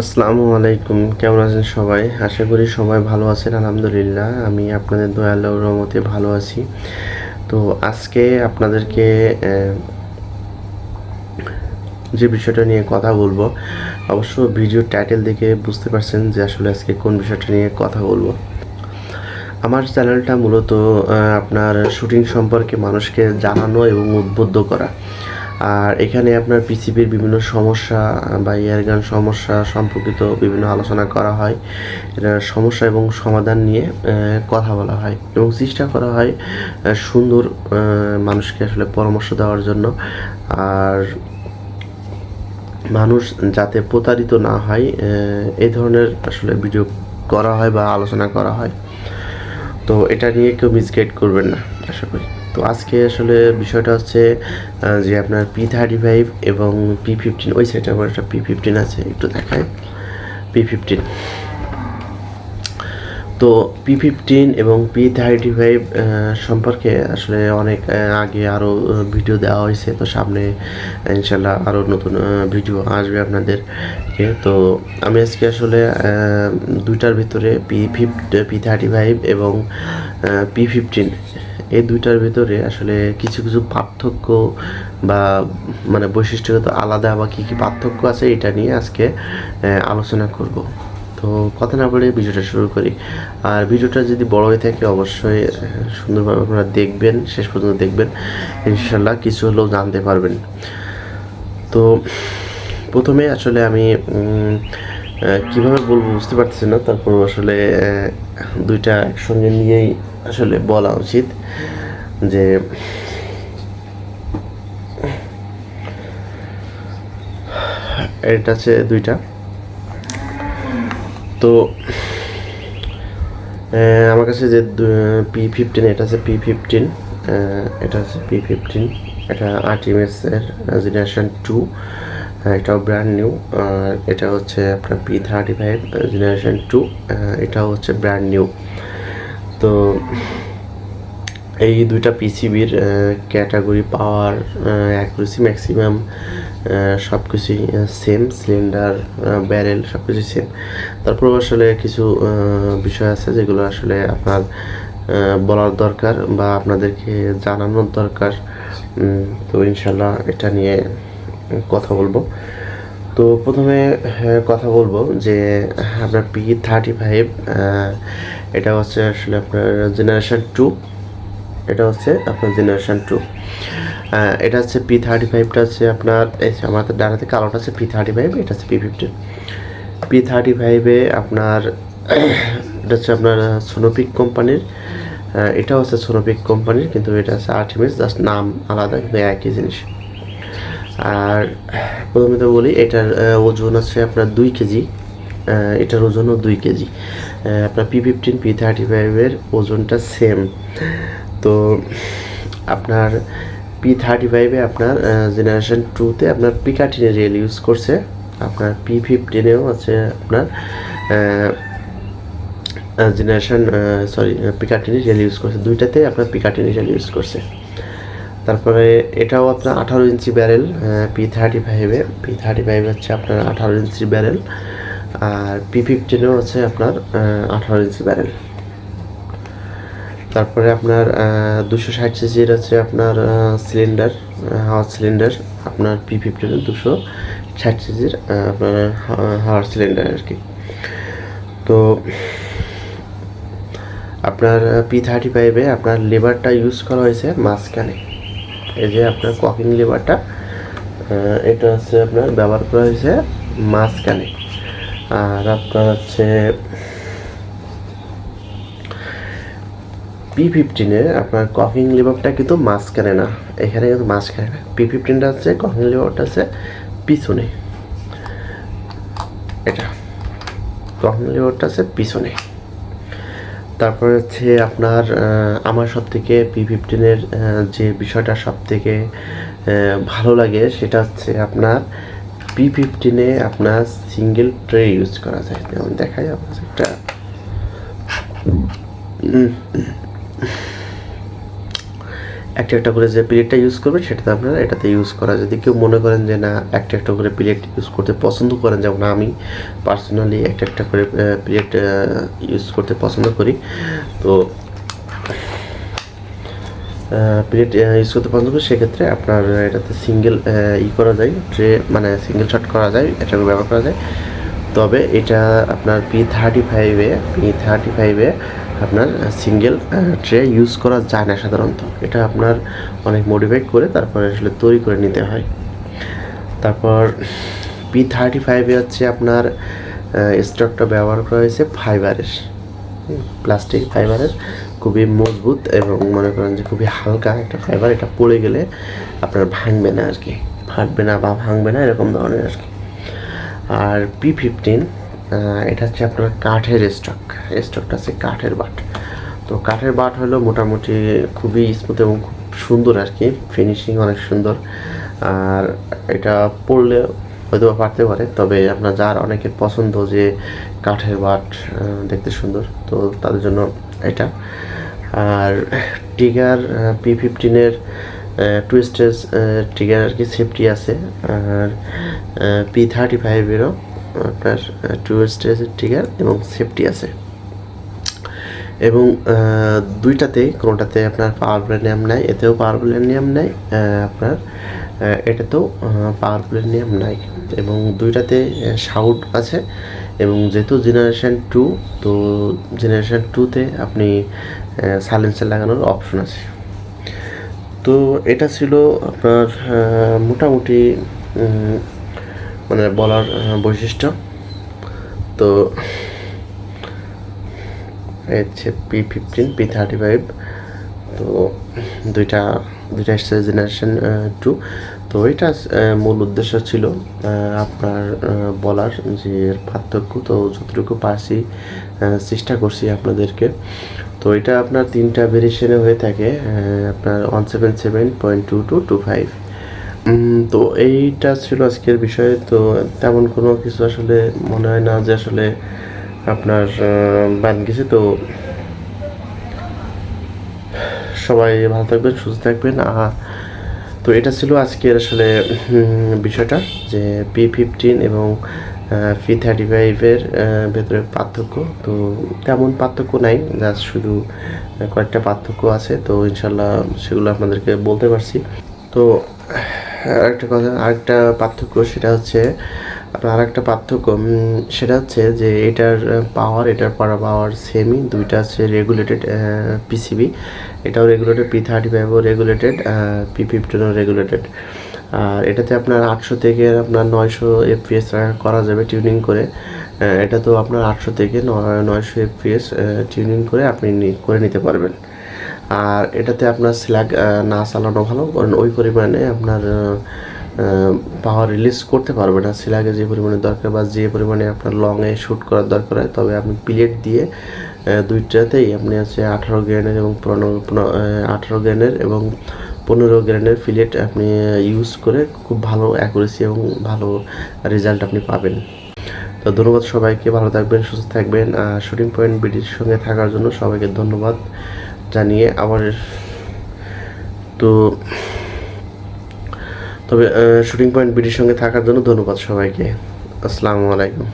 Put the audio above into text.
আসসালামু আলাইকুম, কেমন আছেন সবাই? আশা করি সবাই ভালো আছেন, আলহামদুলিল্লাহ। আমি আপনাদের দয়াল্লাহ রহমতে ভালো আছি। তো আজকে আপনাদেরকে যে বিষয়টা নিয়ে কথা বলব, অবশ্য ভিডিও টাইটেল দেখে বুঝতে পারছেন যে আসলে আজকে কোন বিষয়টা নিয়ে কথা বলব। আমার চ্যানেলটা মূলত আপনার শুটিং সম্পর্কে মানুষকে জানানো এবং উদ্বুদ্ধ করা। আর এখানে আপনার পিসিবির বিভিন্ন সমস্যা বা এয়ারগান সমস্যা সম্পর্কিত বিভিন্ন আলোচনা করা হয়। সমস্যা এবং সমাধান নিয়ে কথা বলা হয় এবং চেষ্টা করা হয় সুন্দর মানুষকে আসলে পরামর্শ দেওয়ার জন্য। আর মানুষ যাতে প্রতারিত না হয় এই ধরনের আসলে ভিডিও করা হয় বা আলোচনা করা হয়। তো এটা নিয়ে কেউ মিসগাইড করবেন না, আশা করি। তো আজকে আসলে বিষয়টা হচ্ছে যে আপনার পি থার্টি ফাইভ এবং পি ফিফটিন ওই সাইডে আমার একটা পি ফিফটিন আছে, একটু দেখায় পি ফিফটিন তো পি ফিফটিন এবং পি থার্টি ফাইভ সম্পর্কে আসলে অনেক আগে আরও ভিডিও দেওয়া হয়েছে। তো সামনে ইনশাল্লাহ আরও নতুন ভিডিও আসবে আপনাদের। তো আমি আজকে আসলে দুইটার ভিতরে P fifteen P thirty five এবং পি ফিফটিন এই দুইটার ভিতরে আসলে কিছু কিছু পার্থক্য বা মানে বৈশিষ্ট্যগত আলাদা বা কী কী পার্থক্য আছে, এটা নিয়ে আজকে আলোচনা করব। তো কথা না বলে ভিডিওটা শুরু করি। আর ভিডিওটা যদি বড় হয়ে থাকে, অবশ্যই সুন্দরভাবে আপনারা দেখবেন, শেষ পর্যন্ত দেখবেন। ইনশাল্লাহ কিছু হলেও জানতে পারবেন। তো প্রথমে আসলে আমি কীভাবে বলব বুঝতে পারছি না। তারপর আসলে দুইটা একসঙ্গে নিয়েই আসলে বলা উচিত যে, এটা আছে দুইটা। তো আমার কাছে যে পি ফিফটিন এটা আছে পি ফিফটিন এটা আছে পি ফিফটিন এটা আর্টিমেসের জেনারেশন টু এটাও ব্র্যান্ড নিউ আর এটা হচ্ছে আপনার P thirty five generation two এটাও হচ্ছে ব্র্যান্ড নিউ তো, এই দুইটা পিসিবির ক্যাটাগরি পাওয়ার অ্যাকুরেসি ম্যাক্সিমাম সব কিছুই সেম সিলিন্ডার ব্যারেল সব কিছুই সেম তারপর আসলে কিছু বিষয় আছে যেগুলো আসলে আপনার বলার দরকার বা আপনাদেরকে জানানোর দরকার। তো ইনশাল্লাহ এটা নিয়ে কথা বলব। তো প্রথমে কথা বলব যে আপনার পি থার্টি ফাইভ এটা হচ্ছে আসলে আপনার জেনারেশন টু এটা হচ্ছে আপনার জেনারেশান টু এটা হচ্ছে পি থার্টি ফাইভটা হচ্ছে আপনার আমাদের ডানাতে কালোটা আছে পি থার্টি ফাইভ এটা হচ্ছে পি ফিফটিন পি থার্টি ফাইভে আপনার, এটা হচ্ছে আপনার সোনোপিক কোম্পানির এটা হচ্ছে সোনোপিক কোম্পানির, কিন্তু এটা হচ্ছে আর্টিমিস জাস্ট নাম আলাদা, কিন্তু একই জিনিস। আর প্রথমে তো বলি, এটার ওজন আছে আপনার দুই কেজি এটার ওজনও দুই কেজি। আপনার পি ফিফটিন পি থার্টি ফাইভের ওজনটা সেম তো আপনার পি থার্টি ফাইভে আপনার জেনারেশন টুতে আপনার পিকাটিনে রেল ইউজ করছে। আপনার পি ফিফটিনেও আছে আপনার generation sorry Picatinny rail use করছে। দুইটাতে আপনার পিকাটিনি রেল ইউজ করছে। তারপরে এটাও আপনার আঠারো ইঞ্চি ব্যারেল পি থার্টি ফাইভে পি থার্টি ফাইভ হচ্ছে আপনার আঠারো ইঞ্চি ব্যারেল আর পি ফিফটিনেও হচ্ছে আপনার আঠারো ইঞ্চি ব্যারেল তারপরে আপনার দুশো ষাট সিজির আছে আপনার সিলিন্ডার হাওয়ার সিলিন্ডার আপনার পি ফিফটিনের দুশো ষাট সিজির আপনার হাওয়ার সিলিন্ডার আর কি। তো আপনার পি থার্টি ফাইভে আপনার লেবারটা ইউজ করা হয়েছে মাঝখানে। এই যে আপনার ককিং লেবারটা এটা হচ্ছে আপনার ব্যবহার করা হয়েছে মাঝখানে। আর আপনার হচ্ছে পি ফিফটিনে আপনার কফিং লিভারটা কিন্তু মাঝখানে না। এখানে কিন্তু মাছ মাঝখানে না। পি ফিফটিনটা হচ্ছে কফিং লিভারটা হচ্ছে পিছনে। এটা। কফিং লিভারটা আছে, পিছনে। তারপরে হচ্ছে আপনার আমার সব থেকে পি ফিফটিনের যে বিষয়টা সব থেকে ভালো লাগে সেটা হচ্ছে আপনার পি ফিফটিনে আপনার সিঙ্গেল ট্রে ইউজ করা যায়। যেমন দেখাই আপনার একটা। একটা একটা করে যে প্লেটটা ইউজ করবেন, সেটাতে আপনারা এটাতে ইউজ করা, যদি কেউ মনে করেন যে না, একটা একটা করে প্লেট ইউজ করতে পছন্দ করেন, যেমন আমি পার্সোনালি একটা একটা করে প্লেট ইউজ করতে পছন্দ করি, তো প্লেট ইউজ করতে পছন্দ করি, সেক্ষেত্রে আপনার এটাতে সিঙ্গেল ই করা যায়, ট্রে মানে সিঙ্গেল শট করা যায়, এটা ব্যবহার করা যায়। তবে এটা আপনার পি থার্টি ফাইভে পি থার্টি ফাইভে আপনার সিঙ্গেল ট্রে ইউজ করা যায় না সাধারণত। এটা আপনার অনেক মডিফাইড করে, তারপরে আসলে তৈরি করে নিতে হয়। তারপর পি থার্টি ফাইভে হচ্ছে আপনার স্টকটা ব্যবহার করা হয়েছে ফাইবারের প্লাস্টিক ফাইবারের খুবই মজবুত এবং মনে করেন যে খুবই হালকা একটা ফাইবার এটা পড়ে গেলে আপনার ভাঙবে না আর কি। ফাটবে না বা ভাঙবে না, এরকম ধরনের আর কি। আর পি ফিফটিন এটা হচ্ছে আপনার কাঠের স্টক স্টকটা হচ্ছে কাঠের বাট। তো কাঠের বাট হলো মোটামুটি খুবই স্মুথ এবং খুব সুন্দর আর কি ফিনিশিং অনেক সুন্দর। আর এটা পড়লে হয়তো পারতে পারে, তবে আপনার যার অনেকের পছন্দ যে কাঠের বাট দেখতে সুন্দর, তো তাদের জন্য এটা। আর টিগার পি ফিফটিনের টু স্টেজ টিগার আর কি সেফটি আছে। আর পি থার্টি ফাইভেরও আপনার টু স্টেজের টিগার এবং সেফটি আছে। এবং দুইটাতে, কোনোটাতে আপনার পাওয়ার প্লেনিয়াম নেয় এতেও পাওয়ার প্লেনিয়াম নেয় আপনার এটাতেও পাওয়ার প্লেনিয়াম নাই। এবং দুইটাতে সাউট আছে, এবং যেহেতু জেনারেশান টু তো জেনারেশান টুতে আপনি সাইলেন্সার লাগানোর অপশন আছে। তো এটা ছিল আপনার মোটামুটি মানে বলার বৈশিষ্ট্য। তো, হচ্ছে P fifteen P thirty five তো দুইটা দুইটা এসছে জেনারেশন টু তো এটা মূল উদ্দেশ্য ছিল আপনার বলার যে পার্থক্য। তো যতটুকু পারছি চেষ্টা করছি আপনাদেরকে। তো এটা আপনার তিনটা ভেরিয়েশনে হয়ে থাকে আপনার one seven seven point two two two five তো এইটা ছিল আজকের বিষয়। তো তেমন কোনো কিছু আসলে মনে হয় না যে আসলে আপনার বাদ গেছে। তো সবাই ভালো থাকবেন, সুস্থ থাকবেন। তো এটা ছিল আজকের আসলে বিষয়টা যে পি ফিফটিন এবং পি থার্টি ফাইভের ভেতরে পার্থক্য। তো তেমন পার্থক্য নাই, জাস্ট শুধু কয়েকটা পার্থক্য আছে। তো ইনশাল্লাহ সেগুলো আপনাদেরকে বলতে পারছি। তো আরেকটা কথা, আরেকটা পার্থক্য সেটা হচ্ছে আপনার আরেকটা পার্থক্য সেটা হচ্ছে যে এটার পাওয়ার এটার পাওয়ার সেমই দুইটা আছে রেগুলেটেড পিসিবি এটাও রেগুলেটেড পি থার্টি ফাইভও রেগুলেটেড পি ফিফটিনও রেগুলেটেড আর এটাতে আপনার আটশো থেকে আপনার নয়শো এফপিএস করা যাবে টিউনিং করে। এটা তো আপনার আটশো থেকে নয়শো এফপিএস টিউনিং করে আপনি করে নিতে পারবেন। আর এটাতে আপনার স্ল্যাগ না চালানো ভালো, কারণ ওই পরিমাণে আপনার পাওয়ার রিলিজ করতে পারবে না। স্ল্যাগে যে পরিমাণে দরকার বা যে পরিমাণে আপনার লংয়ে শ্যুট করার দরকার হয়, তবে আপনি প্লেট দিয়ে দুইটাতেই আপনি আছে আঠারো গ্রেনের এবং পনেরো আঠারো গ্রেনের এবং পনেরো গ্রেনের ফিলেট আপনি ইউজ করে খুব ভালো অ্যাকুরেসি এবং ভালো রেজাল্ট আপনি পাবেন। তো ধন্যবাদ সবাইকে, ভালো থাকবেন, সুস্থ থাকবেন। আর শুটিং পয়েন্ট বিডির সঙ্গে থাকার জন্য সবাইকে ধন্যবাদ। জানিয়ে আবার তো তবে শুটিং পয়েন্ট বিডির সঙ্গে থাকার জন্য ধন্যবাদ সবাইকে। আসসালামু আলাইকুম।